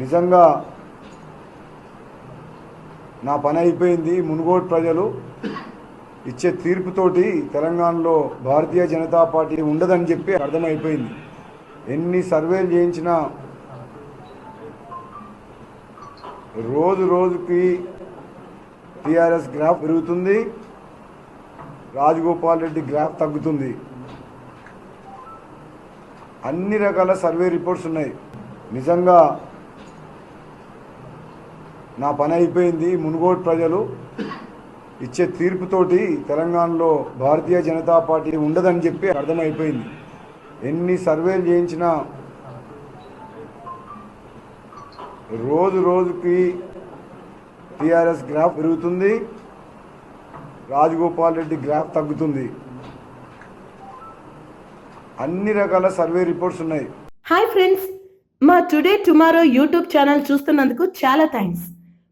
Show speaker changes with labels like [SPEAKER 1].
[SPEAKER 1] నిజంగా నా పని అయిపోయింది. మునుగోడు ప్రజలు ఇచ్చే తీర్పుతోటి తెలంగాణలో భారతీయ జనతా పార్టీ ఉండదని చెప్పి అర్థమైపోయింది. ఎన్ని సర్వేలు చేయించినా రోజు రోజుకి టీఆర్ఎస్ గ్రాఫ్ పెరుగుతుంది. రాజగోపాల్ రెడ్డి గ్రాఫ్ తగ్గుతుంది. అన్ని రకాల సర్వే రిపోర్ట్స్ ఉన్నాయి. నిజంగా నా పని అయిపోయింది మునుగోడు ప్రజలు ఇచ్చే తీర్పుతోటి తెలంగాణలో భారతీయ జనతా పార్టీ ఉండదని చెప్పి అర్థమైపోయింది. ఎన్ని సర్వేలు చేయించినా రోజు రోజుకి టీఆర్ఎస్ గ్రాఫ్ పెరుగుతుంది రాజగోపాల్ రెడ్డి గ్రాఫ్ తగ్గుతుంది. అన్ని రకాల సర్వే రిపోర్ట్స్ ఉన్నాయి.
[SPEAKER 2] హాయ్ ఫ్రెండ్స్ మా టుడే టుమారో యూట్యూబ్ ఛానల్ చూస్తున్నందుకు చాలా థ్యాంక్స్